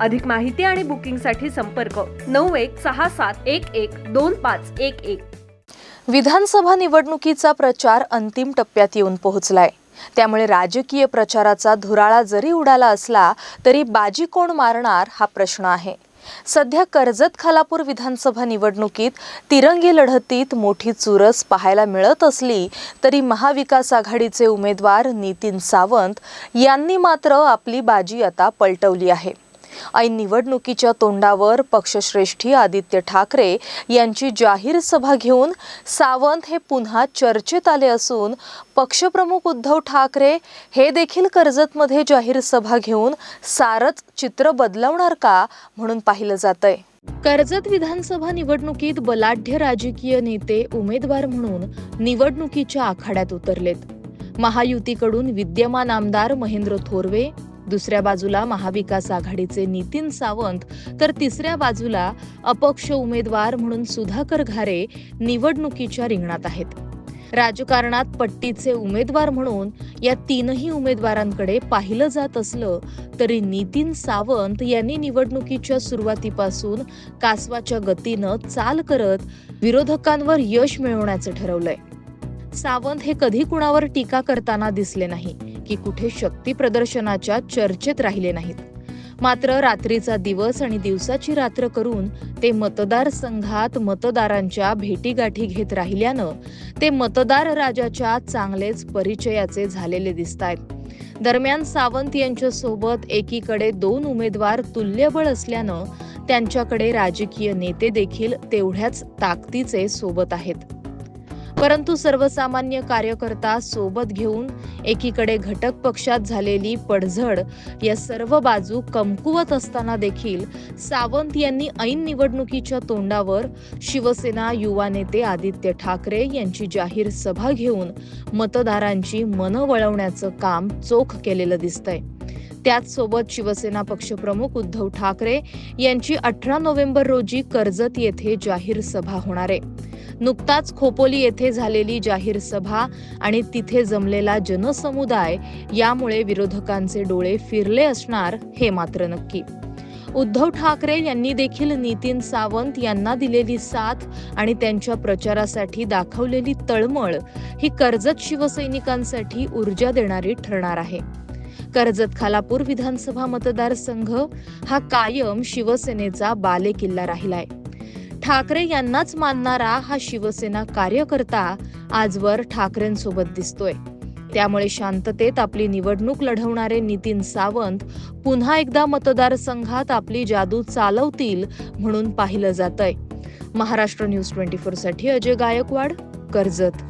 अधिक माहिती आणि बुकिंगसाठी संपर्क नऊ एक सहा सात एक एक दोन पाच एक एक. विधानसभा निवडणुकीचा प्रचार अंतिम टप्प्यात येऊन पोहोचलाय. त्यामुळे राजकीय प्रचाराचा धुराळा जरी उडाला असला तरी बाजी कोण मारणार हा प्रश्न आहे. सध्या कर्जत खालापूर विधानसभा निवडणुकीत तिरंगी लढतीत मोठी चुरस पाहायला मिळत असली तरी महाविकास आघाडीचे उमेदवार नितीन सावंत यांनी मात्र आपली बाजी आता पलटवली आहे. ऐन निवडणुकीच्या तोंडावर पक्षश्रेष्ठी आदित्य ठाकरे यांची जाहीर सभा घेऊन सावंत हे पुन्हा चर्चेत आले असून पक्षप्रमुख उद्धव ठाकरे हे देखील कर्जतमध्ये जाहीर सभा घेऊन सारच चित्र बदलवणार का म्हणून पाहिलं जातंय. कर्जत विधानसभा निवडणुकीत बलाढ्य राजकीय नेते उमेदवार म्हणून निवडणुकीच्या आखाड्यात उतरलेत. महायुतीकडून विद्यमान आमदार महेंद्र थोरवे दुसऱ्या बाजूला महाविकास आघाडीचे नितीन सावंत तर तिसऱ्या बाजूला अपक्ष उमेदवार म्हणून सुधाकर घारे निवडणुकीच्या रिंगणात आहेत. राजकारणात पट्टीचे उमेदवार म्हणून या तीनही उमेदवारांकडे पाहिलं जात असलं तरी नितीन सावंत यांनी निवडणुकीच्या सुरुवातीपासून कासवाच्या गतीनं चाल करत विरोधकांवर यश मिळवण्याचं ठरवलंय. सावंत हे कधी कुणावर टीका करताना दिसले नाही. की कुठे शक्ती प्रदर्शनाच्या चर्चेत राहिले नाहीत. मात्र रात्रीचा दिवस आणि दिवसाची रात्र करून ते मतदारसंघात मतदारांच्या भेटीगाठी घेत राहिल्यानं ते मतदार राजाच्या चांगलेच परिचयाचे झालेले दिसत आहेत दरम्यान सावंत यांच्या सोबत एकीकडे दोन उमेदवार तुल्यबळ असल्यानं त्यांच्याकडे राजकीय नेते देखील तेवढ्याच ताकदीचे सोबत आहेत. परंतु सर्वसामान्य कार्यकर्ता सोबत घेऊन एकीकडे घटक पक्षात झालेली पडझड या सर्व बाजू कमकुवत असताना देखील सावंत यांनी ऐन निवडणुकीच्या तोंडावर शिवसेना युवा नेते आदित्य ठाकरे यांची जाहीर सभा घेऊन मतदारांची मनं वळवण्याचं काम चोख केलेलं दिसतंय. त्याच सोबत शिवसेना पक्षप्रमुख उद्धव ठाकरे यांची अठरा नोव्हेंबर रोजी कर्जत येथे जाहीर सभा होणार आहे. नुकताच खोपोली येथे झालेली जाहीर सभा आणि तिथे जमलेला जनसमुदाय यामुळे विरोधकांचे डोळे फिरले असणार हे मात्र नक्की. उद्धव ठाकरे यांनी देखील नितीन सावंत यांना दिलेली साथ आणि त्यांच्या प्रचारासाठी दाखवलेली तळमळ ही कर्जत शिवसैनिकांसाठी ऊर्जा देणारी ठरणार आहे. कर्जत खालापूर विधानसभा मतदारसंघ हा कायम शिवसेनेचा बालेकिल्ला राहिलाय. ठाकरे यांनाच मानणारा हा शिवसेना कार्यकर्ता आजवर ठाकरेंसोबत दिसतोय. त्यामुळे शांततेत आपली निवडणूक लढवणारे नितीन सावंत पुन्हा एकदा मतदारसंघात आपली जादू चालवतील म्हणून पाहिलं जातंय. महाराष्ट्र न्यूज ट्वेंटी फोरसाठी अजय गायकवाड कर्जत.